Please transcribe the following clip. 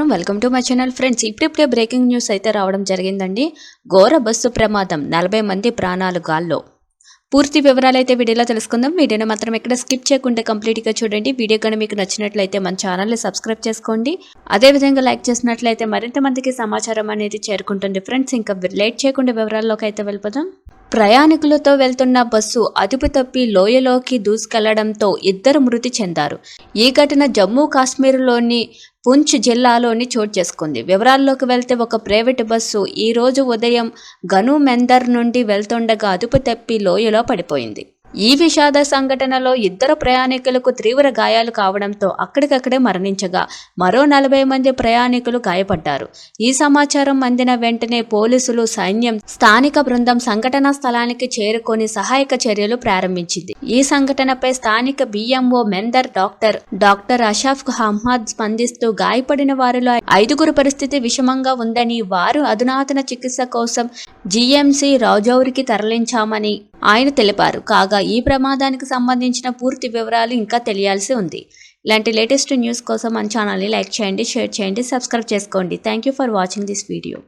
నమస్కారం. Welcome to my channel friends ఇప్పుడిప్పుడే breaking news అయితే రావడం జరిగిందండి. ఘోర బస్సు ప్రమాదం నలభై మంది ప్రాణాలు గాల్లో. పూర్తి వివరాలు అయితే వీడియోలో తెలుసుకుందాం. వీడియోని మాత్రం ఎక్కడ స్కిప్ చేయకుండా కంప్లీట్గా చూడండి. వీడియో కానీ మీకు నచ్చినట్లయితే మన ఛానల్ని సబ్స్క్రైబ్ చేసుకోండి. అదేవిధంగా లైక్ చేసినట్లయితే మరింత మందికి సమాచారం అనేది చేరుకుంటుంది. ఫ్రెండ్స్ ఇంకా లేట్ చేయకుండా వివరాల్లోకి అయితే వెళ్ళిపోదాం. ప్రయాణికులతో వెళ్తున్న బస్సు అదుపు తప్పి లోయలోకి దూసుకెళ్ళడంతో ఇద్దరు మృతి చెందారు. ఈ ఘటన జమ్మూ కాశ్మీర్లోని పుంచ్ జిల్లాలోని చోటు చేసుకుంది. వివరాల్లోకి వెళ్తే ఒక ప్రైవేటు బస్సు ఈరోజు ఉదయం గను మెందర్ నుండి వెళ్తుండగా అదుపు తప్పి లోయలో పడిపోయింది. ఈ విషాద సంఘటనలో ఇద్దరు ప్రయాణికులకు తీవ్ర గాయాలు కావడంతో అక్కడికక్కడే మరణించగా మరో నలభై మంది ప్రయాణికులు గాయపడ్డారు. ఈ సమాచారం అందిన వెంటనే పోలీసులు సైన్యం స్థానిక బృందం సంఘటనా స్థలానికి చేరుకొని సహాయక చర్యలు ప్రారంభించింది. ఈ సంఘటనపై స్థానిక BMO Mendhar doctor doctor Ashaf Ahmed స్పందిస్తూ గాయపడిన వారిలో ఐదుగురు పరిస్థితి విషమంగా ఉందని వారు అధునాతన చికిత్స కోసం జీఎంసీ రాజౌరికి తరలించామని ఆయన తెలిపారు. కాగా ఈ ప్రమాదానికి సంబంధించిన పూర్తి వివరాలు ఇంకా తెలియాల్సి ఉంది. ఇలాంటి లేటెస్ట్ న్యూస్ కోసం మన ఛానల్ని లైక్ చేయండి షేర్ చేయండి సబ్స్క్రైబ్ చేసుకోండి. Thank you for watching this video.